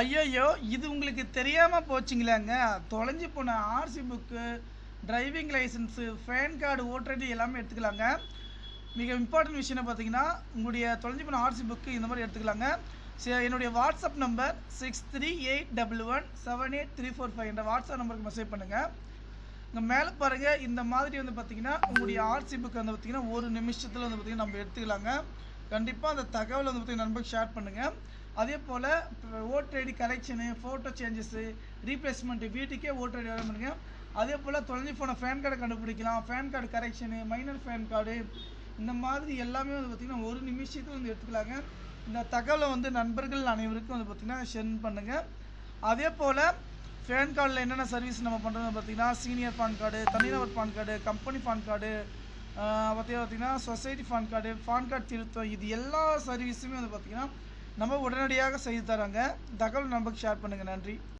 ஐயையோ இது உங்களுக்கு தெரியாமல் போச்சுங்களாங்க. தொலைஞ்சு போன RC book driving licence PAN card voter ID எல்லாமே எடுத்துக்கலாங்க. மிக இம்பார்ட்டன்ட் விஷயம் பார்த்தீங்கன்னா உங்களுடைய தொலைஞ்சி போன ஆர்சி புக்கு இந்த மாதிரி எடுத்துக்கலாங்க. சரி, என்னுடைய WhatsApp number six three eight double one seven eight three four five என்ற வாட்ஸ்அப் நம்பருக்கு மெசேஜ் பண்ணுங்கள் இங்கே மேலே பாருங்கள் இந்த மாதிரி வந்து பார்த்தீங்கன்னா உங்களுடைய ஆர்சி புக் வந்து பார்த்தீங்கன்னா ஒரு நிமிஷத்தில் வந்து பார்த்தீங்கன்னா நம்ம எடுத்துக்கலாங்க. கண்டிப்பாக அந்த தகவல் வந்து பார்த்தீங்கன்னா நண்பருக்கு ஷேர் பண்ணுங்கள் அதே போல் voter ID correction photo changes replacement வீட்டுக்கே ஓட்டர் ஐடி வர பண்ணுங்க அதே போல் தொலைஞ்சி போன ஃபேன் கார்டை கண்டுபிடிக்கலாம். PAN card correction minor PAN card இந்த மாதிரி எல்லாமே வந்து பார்த்திங்கன்னா ஒரு நிமிஷத்தில் வந்து எடுத்துக்கலாங்க. இந்த தகவலை வந்து நண்பர்கள் அனைவருக்கும் வந்து பார்த்திங்கன்னா ஷென் பண்ணுங்கள் அதே போல் ஃபேன் கார்டில் என்னென்ன சர்வீஸ் நம்ம பண்ணுறோம்னு பார்த்தீங்கன்னா சீனியர் பான் கார்டு தனிநபர் PAN card company PAN card பார்த்தீங்கன்னா பார்த்தீங்கன்னா society PAN card PAN card திருத்தம் இது எல்லா சர்வீஸுமே வந்து பார்த்திங்கன்னா நம்ம உடனடியாக செய்து தராங்க. தகவல் நமக்கு ஷேர் பண்ணுங்கள் நன்றி.